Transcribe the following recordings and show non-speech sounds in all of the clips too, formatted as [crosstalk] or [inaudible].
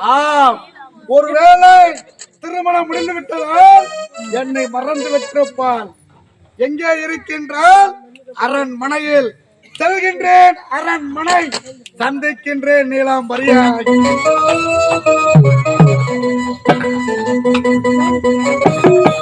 ஆம். ஒருவேளை திருமணம் முடிந்து விட்டதால் என்னை மறந்து விட்டிருப்பான். எங்கே இருக்கின்றால் அரண்மனையில். செல்கின்றேன் அரண்மனை. சந்திக்கின்றேன் நீலாம்பரியாய் விஜயா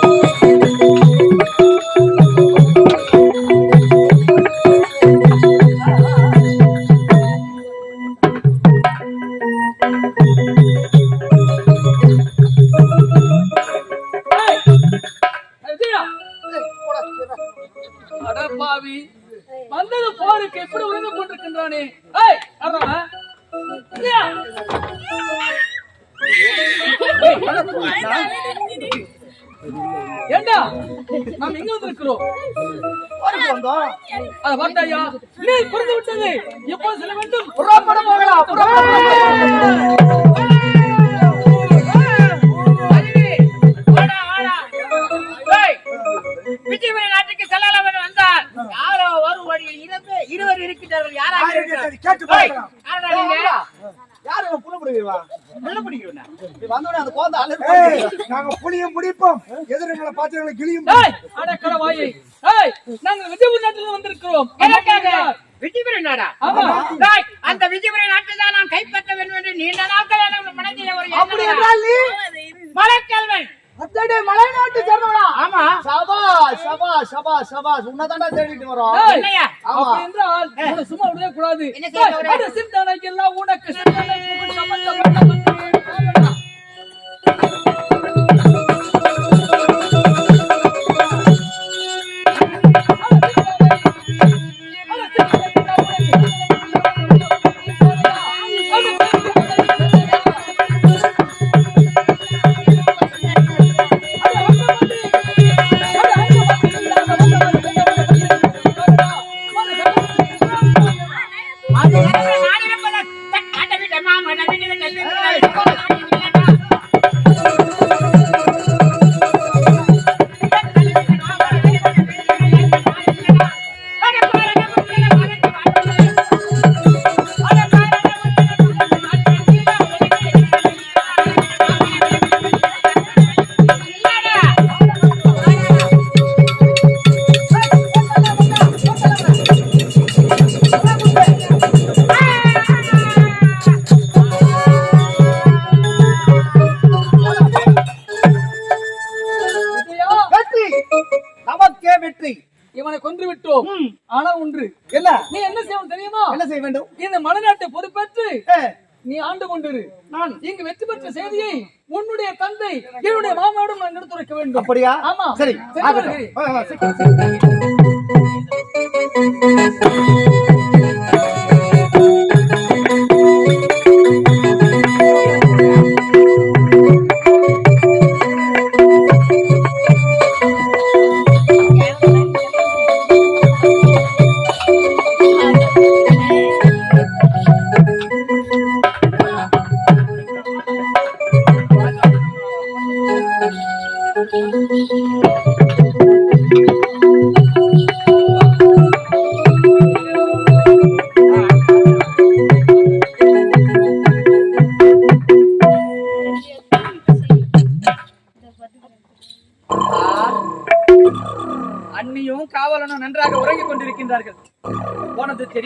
விஜயபுரி நாட்டுக்கு செல்லலாம் என்று வந்தார் யாரோ ஒரு வழியில் இருந்து இருவர் இருக்கின்றார்கள். யாராக? கேட்டு பார்க்கலாம். யாருடா நீங்க? யாரு புள்ள பிடிக்கிறவனா? வந்தோடனே அந்த அலறி. நாங்க புளியும் முடிப்போம் கிளியும் ஏய் வந்திருக்கிறோம். எனக்காக விஜயபுரி நாடா? ஆமா. டேய், அந்த விஜயபுரி நாட்டை தான் நான் கைப்பற்ற வேண்டும் என்று நீண்ட நாட்கள் எனக்கு மனதிலே ஒரு அப்படி என்றால் நீ? மலைக்கல்வன் அத்தடி மலைநாட்டு சேர்ந்தவனா? ஆமா சபாஷ், சபாஷ், சபாஷ், சபாஷ். உன்னைத்தான்டா தேடிட்டு வரோம். ஆமா. அப்படி என்றால் சும்மா விடவே கூடாது என்ன செய்ய கூடாது? அட சிந்தனை எல்லாம் உனக்கு சம்பந்தப்பட்ட ஆண்டு கொண்டிரு. நான் இங்கு வெற்றி பெற்ற செய்தியை உன்னுடைய தந்தை என்னுடைய மாமாவிடம் நான் எடுத்துரைக்க வேண்டும். அப்படியா? ஆமா. சரி.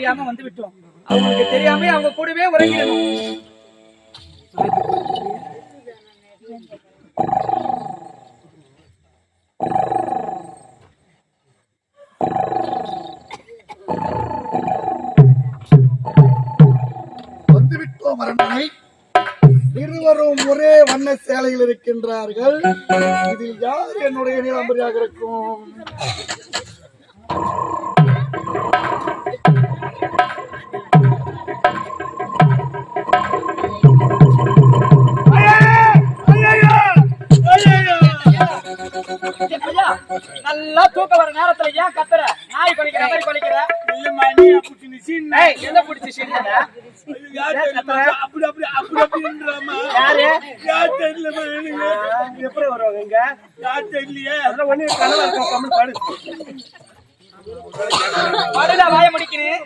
தெரியாம வந்து விட்டோம் அவங்களுக்கு தெரியாம அவங்க கூடவே உறங்கிடணும் வந்துவிட்டோம் அரண்மனை. இருவரும் ஒரே வண்ண சேலையில் இருக்கின்றார்கள். இதில் யார் என்னுடைய நீலாம்பரியாக இருக்கும்? நல்லா தூக்க வர நேரத்துல ஏன் கத்துற நாய் கொலைக்கிற மாதிரி கொலைக்கிற ஏய், என்ன பிடிச்சி சீனியரா? யாரு எப்படி வருவாங்க இங்க அதெல்லாம் ஒண்ணு கனவா இருக்கும் கம்மல் பாடு வாய முடிக்கிறேன்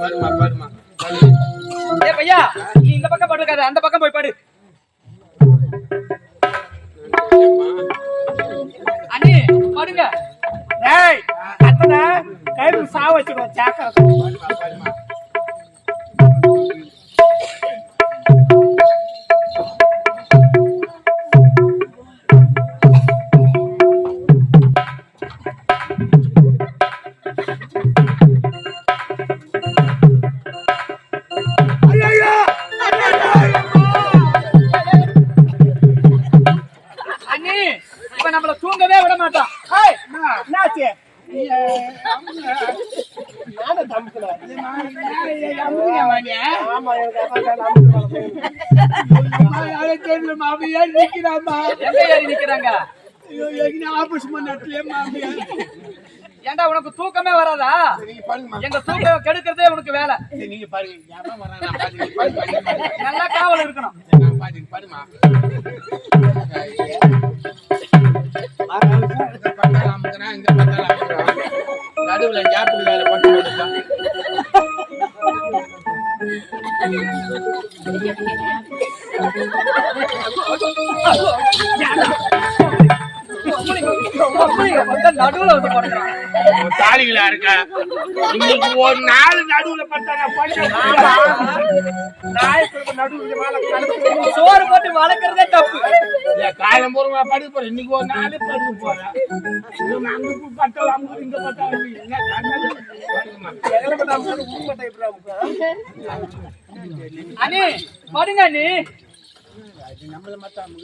பாருமா பாருமா ஏ பையா நீ இந்த பக்கம் படுக்காத அந்த பக்கம் போய் படு. அண்ணி படுங்க. ஏய் அத்தனை கைது சாவ வச்சிருவோம் எங்க தூக்கம் கெடுக்கிறதே உனக்கு வேலை. நீங்க பாருங்க. நல்லா காவல் இருக்கணும். நான் பாருங்க. பாருமா. இங்க பார்த்தாலும். நடுவுல gap இல்லாத பட்டு நடுவுல வந்து உன் தாலிகளா இருக்க. இன்னைக்கு ஒரு நாள் நடுவுல பட்டா கழுத்து சோறு போட்டு வளர்க்கறதே தப்பு. காலம் பூரா படுக்க போறேன். இன்னைக்கு ஒரு நாள் படுக்க போறேன். அங்க இங்க அண்ணி படுங்க அண்ணி. நம்மள மட்டும்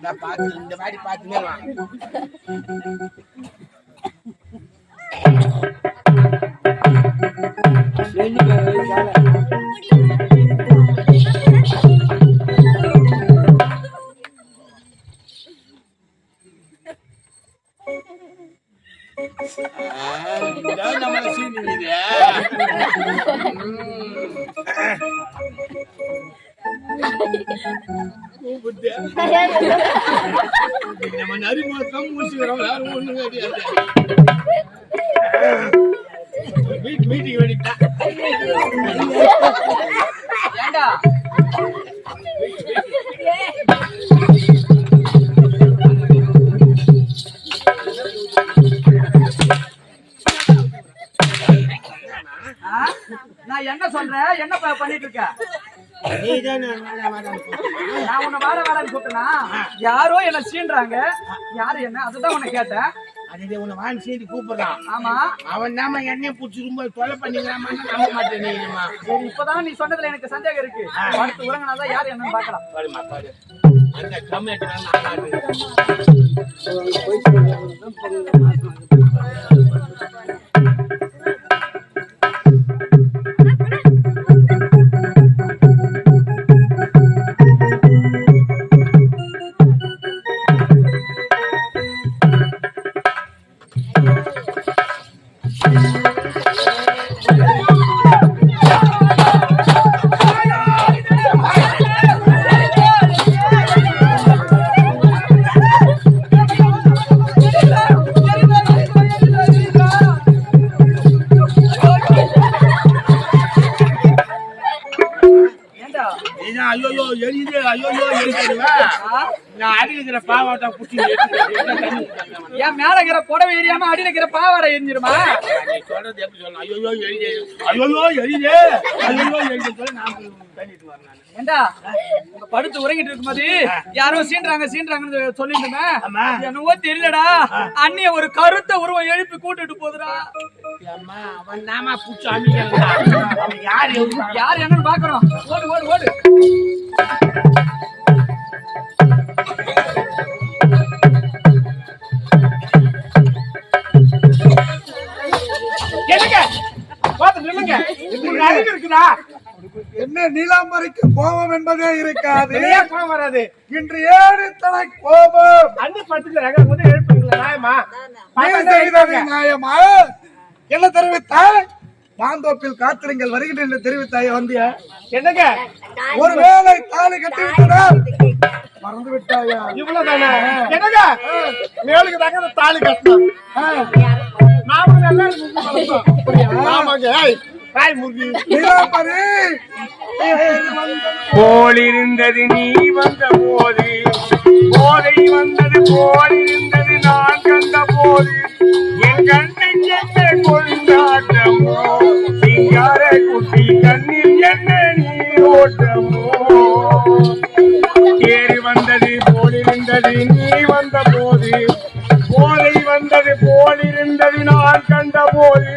நான் பார்த்து இந்த மாதிரி பார்த்துனே வா. [laughs] ஆ, நான் என்ன சொல்றேன் என்ன பண்ணிட்டு இருக்க நான் உன்னை வாட வாடன்னு கூப்பிட்டனா? யாரோ என்ன சீன்றாங்க. யாரு என்ன? அதுதான் உன்னை கேட்டேன். அது உன்னை வாங்கி சீடி கூப்பிடுறான். ஆமா. அவன் நாம எண்ணெய் பிடிச்சி ரொம்ப தொலை பண்ணிக்கிறாமா நம்ப மாட்டேன் நீமா சரி இப்பதான் நீ சொன்னதுல எனக்கு சந்தேகம் இருக்கு. அடுத்து உலகனாதான் யார் என்னன்னு பாக்கலாம் பாருமா பாரு. அந்த கம்மியாட்டு நான் அடிக்கிற பாவாட்டா என் மேல இருக்கிற புடவை எரியாம அடியில இருக்கிற பாவாடை எரிஞ்சிருமா? நீ சொல்றது எப்படி சொல்லணும்? ஐயோ எரியுது ஐயோ எரியுது ஐயோ எரியுது சொல்லி நான் போய் தள்ளிட்டு வரேன் நான். ஏண்டா? உங்க படுத்து உறங்கிட்டு இருக்கும்போது யாரோ சீன்றாங்க சீன்றாங்கன்னு சொல்லிட்டு. என்னவோ தெரியலடா. அண்ணிய ஒரு கருத்த உருவம் எழுப்பி கூட்டிட்டு போகுதுடா அம்மா அவன் நாமா பூச்சி யார் யார் என்னன்னு பாக்குறோம் ஓடு ஓடு ஓடு. என்ன நீலாம்பரிக்கு கோபம் என்பதே இருக்காது. போக வராது. இன்று ஏழு தலை கோபம். அண்ணி படுத்துக்கிறாங்க நியாயமா நியாயமா? என்ன தெரிவித்தாய்? மாந்தோப்பில் காத்திருங்கள் வருகிறேன் என்று தெரிவித்தாய் வந்திய. என்னங்க? ஒருவேளை தாலி கட்டிவிட்டதால் மறந்து விட்டாயா? இவ்வளவுதானே? என்னங்க? மேலுக்கு தாங்க இந்த தாலி கட்டணும். நாம நல்லா ஆமாங்க. தாய் போலிருந்தது நீ வந்த போது போதை வந்தது போலிருந்தது நான் கண்ட போது என் கண்ணை என்ன கொண்டாட்டமோ சிங்கார குட்டி கண்ணில் என்ன நீரோட்டமோ? ஏறி வந்தது போலிருந்தது நீ வந்த போது போதை வந்தது போலிருந்தது நான் கண்ட போது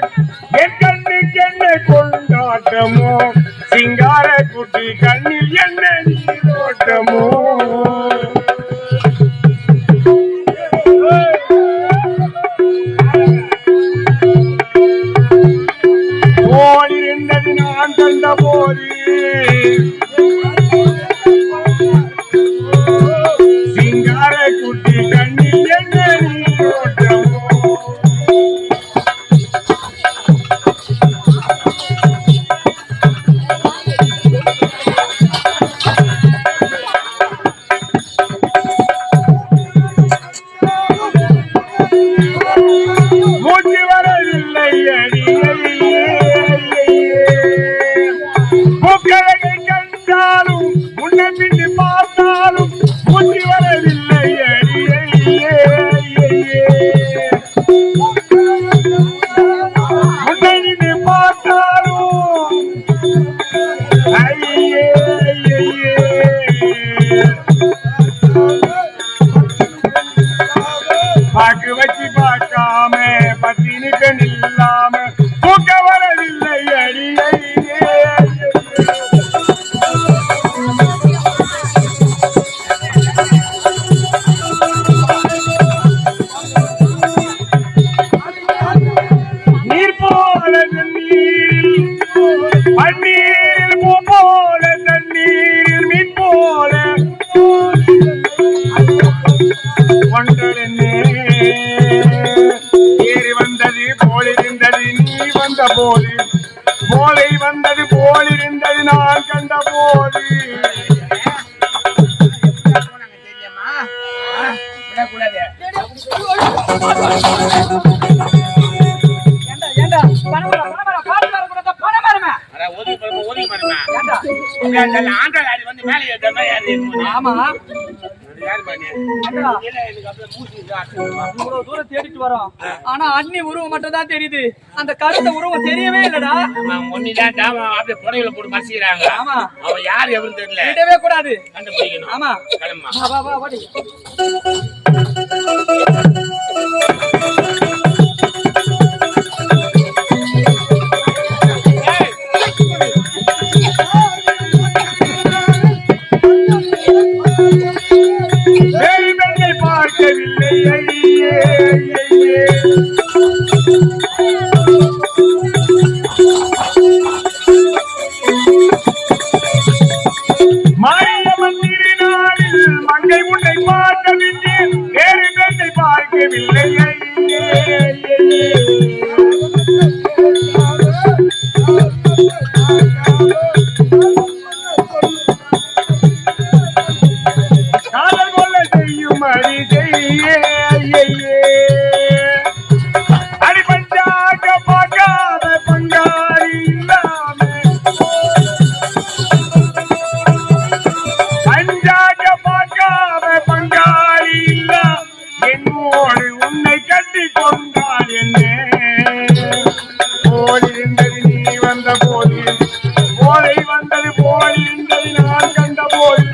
ஏண்டா ஆமா. ஏண்டா இவ்வளவு தூரம் தேடிட்டு வரோம். ஆனா அண்ணி உருவம் மட்டும் தான் தெரியுது. அந்த கருத்த உருவம் தெரியவே இல்லடா. ஆமா அவன் யார் எவரும் தெரியல. விடவே கூடாது. கண்டுபிடிக்கணும். ஆமா. கிளம்பா போலிருந்தது நீ வந்த போது போலை வந்தது போலிருந்தது நான் கண்ட போது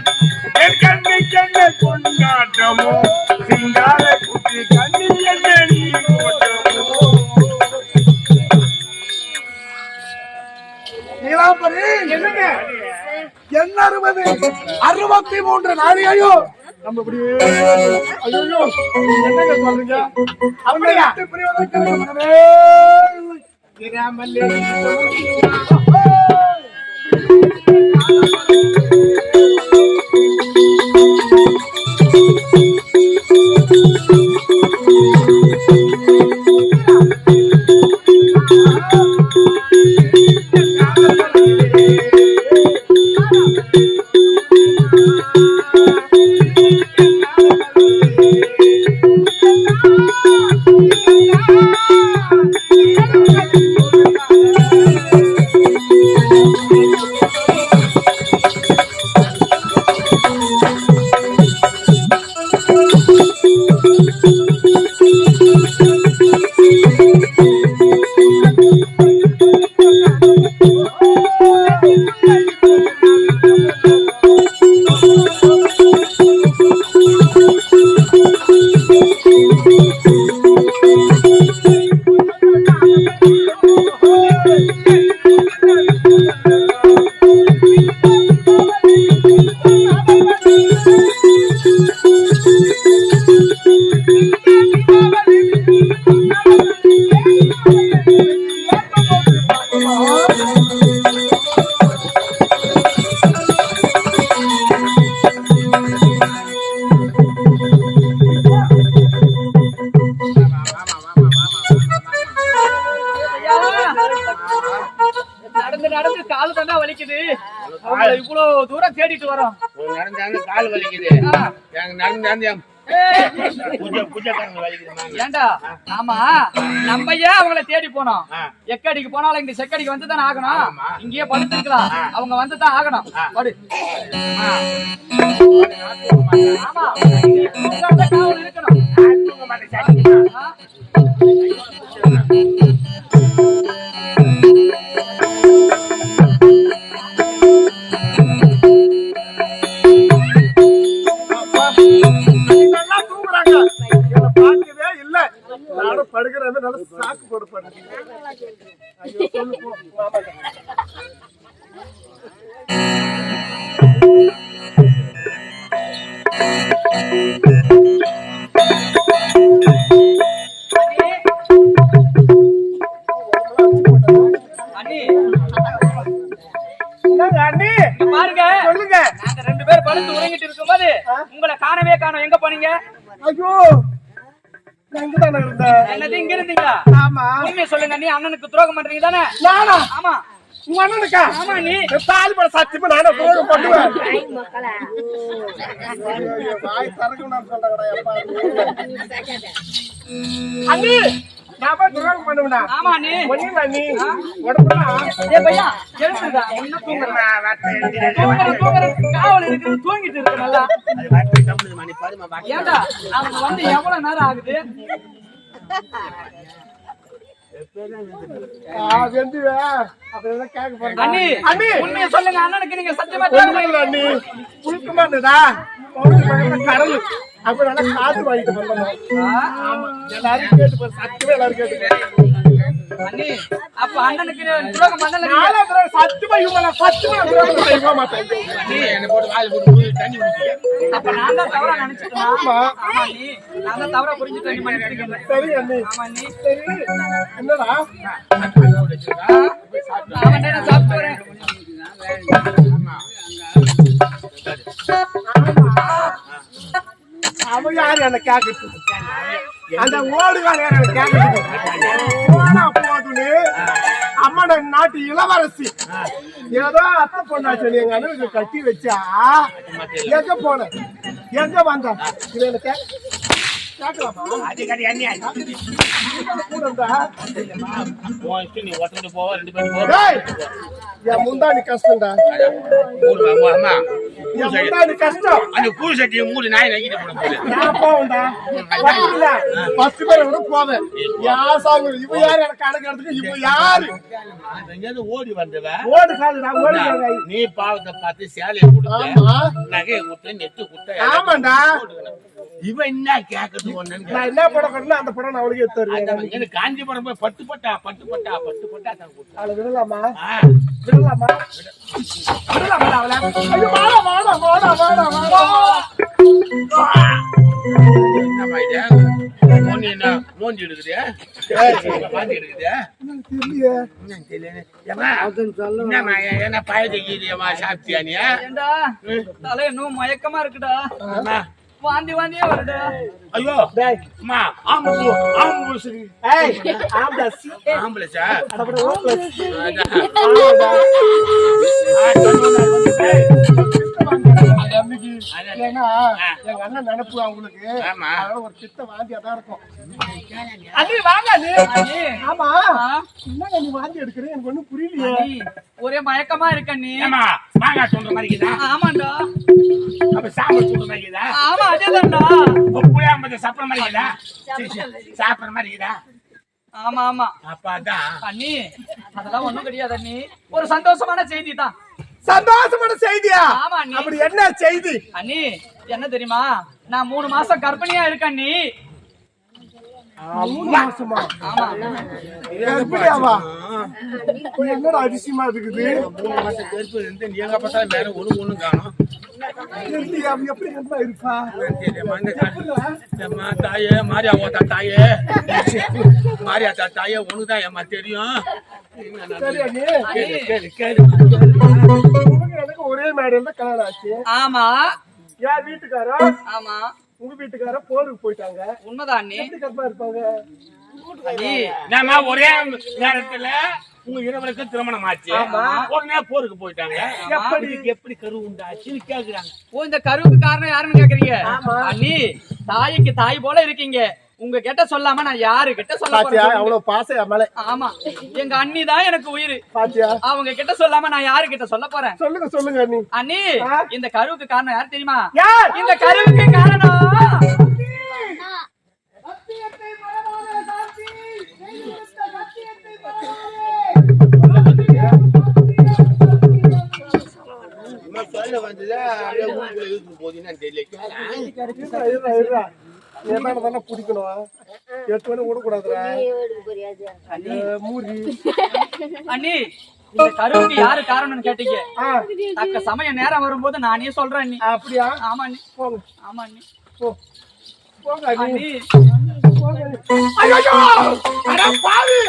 என் கண்ணை கண்ண கொண்டாட்டமோ சிங்கார குட்டி கண்ணில் என்ன நீ ஓட்டமோ நீலாம்பரி என்னங்க? என்ன அறுபது அறுபத்தி மூன்று நாளையோ நம்ம இப்படியே ஐயோ என்னங்க சொல்றீங்க? அப்படியா? Thank you. வலிக்குது ஏண்டா? ஆமா. நம்ம ஏன் அவங்கள தேடி போனோம். எக்கடிக்கு போனாலும் இங்க செக்கடிக்கு வந்து தானே ஆகணும் இங்கேயே படுத்துக்கலாம் அவங்க வந்து தான் ஆகணும் படு. ஆமா. இருக்கணும் நானும் படுக்கிறேன் நல்லா சாக்கு போட்டு படுக்கிறேன். சொல்லுங்க நீ அண்ணனுக்கு துரோகம் பண்றீங்க தானே? நானா? ஆமா. உங்க அண்ணனுக்கா? ஆமா நீ. தாலி பட சத்தியமா நானே துரோகம் பண்ணுவேன். வாய் திறக்கணும்னு சொல்றாங்கடா, எப்பா. அண்ணி. நான் துரோகம் பண்ணுவேனா? ஆமா நீ ஏ பையா எழுந்துடா. என்ன தூங்குற? தூங்குற தூங்குற. காவல் இருக்குது தூங்கிட்டு இருக்கு நல்லா. ஏண்டா அவங்க வந்து எவ்வளவு நேரம் ஆகுது? உண்மையை சொல்லுங்க அண்ணனுக்கு நீங்க சத்தியமா அண்ணி. புழுக்கமா இருந்ததா? கடல். அப்ப நல்லா காத்து வாங்கிட்டு வந்தோம். ஆமா. எல்லாரும் கேட்டு. சத்தியமா எல்லாரும் கேட்டு. அண்ணி அப்ப அண்ணனுக்கு துரோகம் பண்ணல சத்தியமா இவங்கள சத்தியமா துரோகம் செய்ய மாட்டேன். என்ன போட்டு வாயில் போட்டு ஊதி தண்ணி ஊத்திக்க அப்ப நான் தான் தவறா நினைச்சிட்டேன்? ஆமா. ஆமா நீ நான் தான் தவறா புரிஞ்சுட்டு நீ மன்னிச்சிருக்கேன் சரி அண்ணி. ஆமா நீ சரி. என்னடா? அவன் நான் சாப்பிட்டு வரேன். அவன் யாரு? என்ன கேக்குறது அந்த ஓடுகார கேக்குறது போனா போதுன்னு நாட்டு இளவரசி. ஏதோ அத்தை பொண்ணாச்சு எங்க அண்ணனுக்கு கட்டி வச்சா எங்க போன? எங்க வந்த இது எனக்கு. கேட்கலாமா நீ ஒருத்தர் போவா ரெண்டு பேரும் கஷ்டம்டா அம்மா கஷ்டம். அந்த கூழ் சட்டியை மூணு நாய் நக்கிட்டு போன போது நான் போவேன்டா. பத்துல பத்து பேரை போவேன். யார் சாமி இவ யாரு? எனக்கு கணக்கு எடுத்துக்க இவ யாரு? ஓடி வந்தவ ஓடு நீ பாவத்தை பார்த்து சேலையை கொடுத்த நகையை கொடுத்த நெட்டு கொடுத்த ஆமாண்டா. இவன் என்ன ஒண்ணுன்னு நான் என்ன படம் கட்டணும் அந்த படம் நான் அவளுக்கு எடுத்து தருவேன் எனக்கு காஞ்சிபுரம் போய் பட்டு பட்டா பட்டு பட்டா பட்டு பட்டா அவளை விடலாமா? ஆ, விடலாமா? விடலாமா அவளை? ஐயோ வாடா வாடா வாடா வாடா வாடா. என்னம்மா இது? மோனி என்ன மோஞ்சி எடுக்குது பாஞ்சி எடுக்குது பாயத்தை சாப்பிட்டியா நீ? தலை இன்னும் மயக்கமா இருக்குடா. அம்மா, வாந்தி வாந்தியே வருடா ஐயோ டேய். அம்மா ஆம்பு ஆம்பு சரி ஏய் ஆம்பளை சி ஆம்பளை சார் அட பட ஓட்ல அதான். ஆமாடா ஆ, ஏன்னா எங்க அண்ணன் நினைப்பு அவங்களுக்கு ஆமா. அதனால ஒரு சித்த வாந்தியா தான் இருக்கும். அண்ணி வாங்க ஆமா. ஆ, என்னங்க நீ வாந்தி எடுக்கிறேன் எனக்கு ஒண்ணும் புரியலையே. ஒரே மயக்கமா இருக்க நீ மாங்காய் சொல்ற மாதிரி இருக்குதா? ஆமாண்டா. அப்ப சாம்பார் சொல்ற மாதிரி? ஆமா அதேதான்டா. அப்ப புளியாம்பழத்தை சாப்பிடுற மாதிரி சாப்பிடுற மாதிரி இருக்குதா? ஆமா ஆமா. அப்ப அதான். அண்ணி அதெல்லாம் ஒண்ணும் கிடையாது அண்ணி. ஒரு சந்தோஷமான செய்தி தான் சந்தோஷமான செய்தியா? அப்படி என்ன செய்தி? அண்ணி என்ன தெரியுமா? நான் மூணு மாசம் கர்ப்பிணியா இருக்கேன் அண்ணி. மூணு மாசமா? ஆமா கர்ப்பிணியாவா? என்னடா அதிசயமா இருக்குது? மூணு மாசம் கருப்பு இருந்து நீ எங்க பார்த்தாலும் வேற ஒண்ணு ஒண்ணும் காணோம். தாயே, மாரியா ஓத்தா தாயே. மாரியா தா தாயே, உனக்குதான் ஏம்மா தெரியும். ஒரே மேடையில கல்யாணம் ஆச்சு ஆமா யார் வீட்டுக்காரா ஆமா உங்க வீட்டுக்கார போருக்கு போயிட்டாங்க உண்மைதான் இருப்பாங்க ஒரே நேரத்துல உங்க இருவருக்கும் திருமணம் ஆச்சு. உடனே போருக்கு போயிட்டாங்க. எப்படி எப்படி கரு உண்டாச்சுன்னு கேக்குறாங்க. ஓ இந்த கருவுக்கு காரணம் யாருன்னு கேக்குறீங்க? அண்ணி தாய்க்கு தாய் போல இருக்கீங்க. உங்க கிட்ட சொல்லாம நான் யாரு கிட்ட சொல்ல அவ்வளவு பாசம் என் மேல. ஆமா. எங்க அண்ணி தான் எனக்கு உயிர். பாத்தியா? அவங்க கிட்ட சொல்லாம நான் யாரு கிட்ட சொல்ல போறேன்? சொல்லுங்க சொல்லுங்க நீ அண்ணி இந்த கருவுக்கு காரணம் யார் தெரியுமா? யார்? இந்த கருவுக்கு காரணம். சொல்ல வந்ததா இழுத்து போதீங்கன்னு தெரியல. இருடா, இருடா, இருடா. என்ன தானே பிடிக்கணும். எட்டு மணி விடக்கூடாதுடா மூடி அண்ணி. இந்த கருவுக்கு யாரு காரணம்னு கேட்டீங்க? தக்க சமய நேரம் வரும்போது நானே சொல்றேன் அண்ணி. அப்படியா? ஆமா அண்ணி. போங்க. ஆமா அண்ணி. போ. போங்க அண்ணி. போங்க நீ. ஐயோ அட பாவி!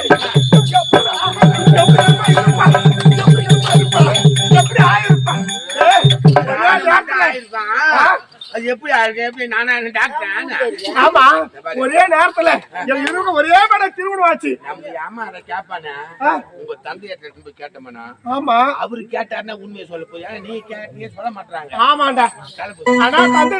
அது எப்படி ஆயிருக்கு எப்படி நானா டாக்டர் ஆமா ஒரே நேரத்துல எங்க இருவரும் ஒரே மேடம் திருமணம் ஆச்சு. நம்ம அம்மா அதை கேட்பானே உங்க தந்தையாட்ட போய் கேட்டோம்னா ஆமா. அவரு கேட்டாருன்னா உண்மையை சொல்ல போய். நீ கேட்டீங்க சொல்ல மாட்டாங்க ஆமாண்டா. ஆனா தந்தை